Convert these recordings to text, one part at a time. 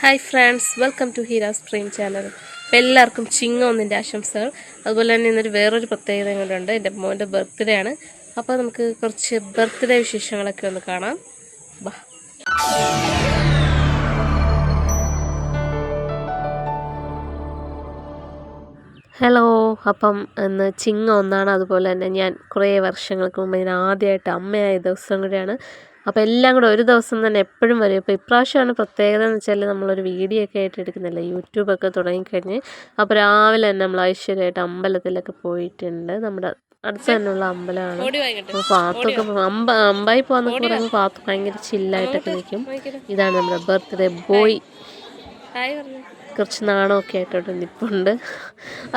Hi friends welcome to Heera's stream channel അപ്പോൾ എല്ലാവർക്കും ചിങ്ങ ഒന്നിന്റെ ആശംസകൾ. അതുപോലെ തന്നെ ഇന്നൊരു വേറൊരു പ്രത്യേകത കൂടെയുണ്ട് എന്റെ മോന്റെ ബർത്ത്ഡേ ആണ്. അപ്പോൾ നമുക്ക് കുറച്ച് ബർത്ത്ഡേ വിശേഷങ്ങളൊക്കെ ഒന്ന് കാണാം. ബാ ഹലോ അപ്പം ഇന്ന് ചിങ്ങ ഒന്നാണ് അതുപോലെ തന്നെ ഞാൻ കുറേ വർഷങ്ങൾക്ക് മുമ്പ് ഞാൻ ആദ്യമായിട്ട് അമ്മയായ ദിവസം കൂടിയാണ് അപ്പോൾ എല്ലാം കൂടെ ഒരു ദിവസം തന്നെ എപ്പോഴും വരും. ഇപ്പോൾ ഇപ്രാവശ്യമാണ് പ്രത്യേകത എന്ന് വെച്ചാൽ നമ്മളൊരു വീഡിയോ ഒക്കെ ആയിട്ട് എടുക്കുന്നില്ല? യൂട്യൂബൊക്കെ തുടങ്ങിക്കഴിഞ്ഞ് അപ്പോൾ രാവിലെ തന്നെ നമ്മൾ ഐശ്വര്യമായിട്ട് അമ്പലത്തിലൊക്കെ പോയിട്ടുണ്ട്. നമ്മുടെ അടുത്ത് തന്നെയുള്ള അമ്പലമാണ്. അപ്പോൾ പാത്തൊക്കെ അമ്പ അമ്പായി പോകാന്നൊക്കെ പറയുമ്പോൾ പാത്ത് ഭയങ്കര ചില്ലായിട്ടൊക്കെ നിൽക്കും ഇതാണ് നമ്മുടെ ബർത്ത്ഡേ ബോയ്. കുറച്ച് നാണമൊക്കെ ആയിട്ടോട്ട് നിപ്പുണ്ട്.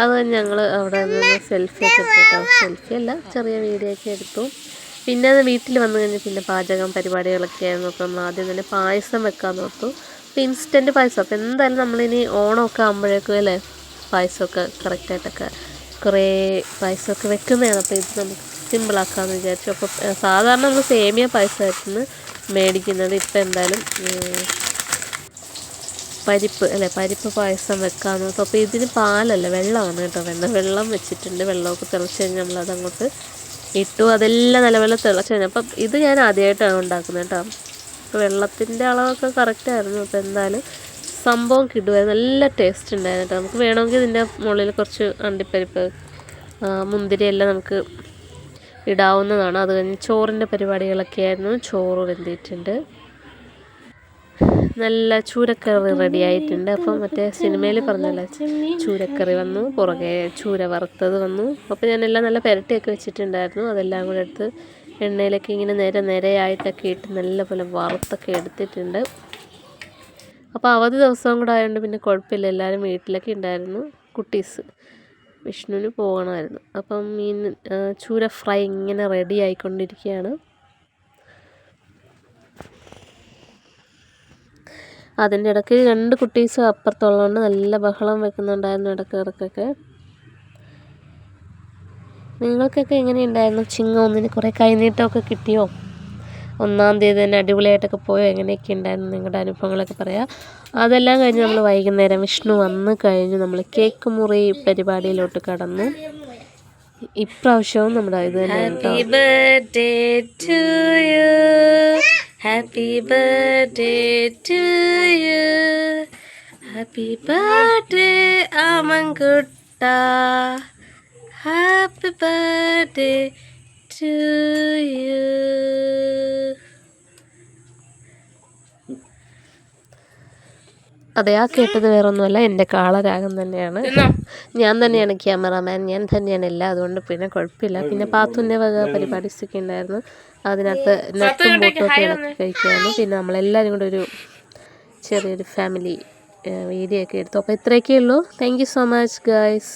അത് ഞങ്ങൾ അവിടെ നിന്ന് സെൽഫി ഒക്കെ എടുത്തിട്ടോ സെൽഫി അല്ല ചെറിയ വീഡിയോ ഒക്കെ എടുത്തു. പിന്നെ അത് വീട്ടിൽ വന്നു കഴിഞ്ഞാൽ പിന്നെ പാചകം പരിപാടികളൊക്കെ ആയിരുന്നു. അപ്പം നമ്മൾ ആദ്യം തന്നെ പായസം വെക്കാൻ ഓർത്തു. അപ്പോൾ ഇൻസ്റ്റന്റ് പായസം. അപ്പോൾ എന്തായാലും നമ്മളിനി ഓണമൊക്കെ ആകുമ്പോഴേക്കും അല്ലേ പായസമൊക്കെ കറക്റ്റായിട്ടൊക്കെ കുറേ പായസമൊക്കെ വെക്കുന്നതാണ്. അപ്പോൾ ഇത് നമുക്ക് സിമ്പിളാക്കാമെന്ന് വിചാരിച്ചു. അപ്പോൾ സാധാരണ നമ്മൾ സേമിയ പായസമായിരുന്നു മേടിക്കുന്നത്. ഇപ്പം എന്തായാലും പരിപ്പ് അല്ലേ പരിപ്പ് പായസം വെക്കാമെന്ന് അപ്പോൾ ഇതിന് പാലല്ല വെള്ളമാണ് കേട്ടോ വെള്ളം വെള്ളം വെച്ചിട്ടുണ്ട്. വെള്ളമൊക്കെ തിളച്ച് കഴിഞ്ഞാൽ നമ്മളത് അങ്ങോട്ട് ഇട്ടു അതെല്ലാം നല്ലപോലെ തിളച്ച് കഴിഞ്ഞു. അപ്പം ഇത് ഞാൻ ആദ്യമായിട്ടാണ് ഉണ്ടാക്കുന്നത് കേട്ടോ. അപ്പോൾ വെള്ളത്തിന്റെ അളവൊക്കെ കറക്റ്റ് ആയിരുന്നു. അപ്പോൾ എന്തായാലും സംഭവം കിട്ടുമായിരുന്നു നല്ല ടേസ്റ്റ് ഉണ്ടായിരുന്നു കേട്ടോ. നമുക്ക് വേണമെങ്കിൽ ഇതിന്റെ മുകളിൽ കുറച്ച് അണ്ടിപ്പരിപ്പ് മുന്തിരിയെല്ലാം നമുക്ക് ഇടാവുന്നതാണ്. അത് കഴിഞ്ഞ് ചോറിന്റെ പരിപാടികളൊക്കെ ആയിരുന്നു. ചോറ് വെന്തിട്ടുണ്ട്. നല്ല ചൂരക്കറി റെഡി ആയിട്ടുണ്ട്. അപ്പം മറ്റേ സിനിമയിൽ പറഞ്ഞല്ല ചൂരക്കറി വന്നു പുറകെ ചൂര വറുത്തത് വന്നു. അപ്പോൾ ഞാനെല്ലാം നല്ല പുരട്ടിയൊക്കെ വെച്ചിട്ടുണ്ടായിരുന്നു. അതെല്ലാം കൂടെ എടുത്ത് എണ്ണയിലൊക്കെ ഇങ്ങനെ നേരെ നിരയായിട്ടൊക്കെ ഇട്ട് നല്ലപോലെ വറുത്തൊക്കെ എടുത്തിട്ടുണ്ട്. അപ്പോൾ അവധി ദിവസവും കൂടെ ആയതുകൊണ്ട് പിന്നെ കുഴപ്പമില്ല. എല്ലാവരും വീട്ടിലൊക്കെ ഉണ്ടായിരുന്നു. കുട്ടീസ് വിഷ്ണുവിന് പോകണമായിരുന്നു. അപ്പം മീൻ ചൂര ഫ്രൈ ഇങ്ങനെ റെഡി ആയിക്കൊണ്ടിരിക്കുകയാണ്. അതിന്റെ ഇടയ്ക്ക് രണ്ട് കുട്ടീസ് അപ്പുറത്തുള്ളതുകൊണ്ട് നല്ല ബഹളം വെക്കുന്നുണ്ടായിരുന്നു ഇടയ്ക്ക് ഇടയ്ക്കൊക്കെ നിങ്ങൾക്കൊക്കെ എങ്ങനെയുണ്ടായിരുന്നു? ചിങ്ങ ഒന്നിന് കുറേ കൈനീട്ടമൊക്കെ കിട്ടിയോ? ഒന്നാം തീയതി തന്നെ അടിപൊളിയായിട്ടൊക്കെ പോയോ? എങ്ങനെയൊക്കെ ഉണ്ടായിരുന്നു നിങ്ങളുടെ അനുഭവങ്ങളൊക്കെ പറയാം. അതെല്ലാം കഴിഞ്ഞ് നമ്മൾ വൈകുന്നേരം വിഷ്ണു വന്ന് കഴിഞ്ഞ് നമ്മൾ കേക്ക് മുറി പരിപാടിയിലോട്ട് കടന്നു ഇപ്രാവശ്യവും നമ്മുടെ ഇത് തന്നെ Happy birthday to you. Happy birthday, Amangutta. Happy birthday to you. അതെ ആ കേട്ടത് വേറൊന്നുമല്ല. എന്റെ കാളരാഗം തന്നെയാണ്. ഞാൻ തന്നെയാണ് ക്യാമറാമാൻ. ഞാൻ തന്നെയാണ് എല്ലാം അതുകൊണ്ട് പിന്നെ കുഴപ്പമില്ല. പിന്നെ പാത്തുന്റെ വക പരിപാടിസൊക്കെ ഉണ്ടായിരുന്നു. അതിനകത്ത് നട്ടും ബോട്ടും ഒക്കെ ഇളക്കി പിന്നെ നമ്മളെല്ലാവരും കൂടെ ഒരു ചെറിയൊരു ഫാമിലി വീഡിയോ ഒക്കെ എടുത്തു. അപ്പോൾ ഇത്രയൊക്കെ ഉള്ളൂ. Thank you so much guys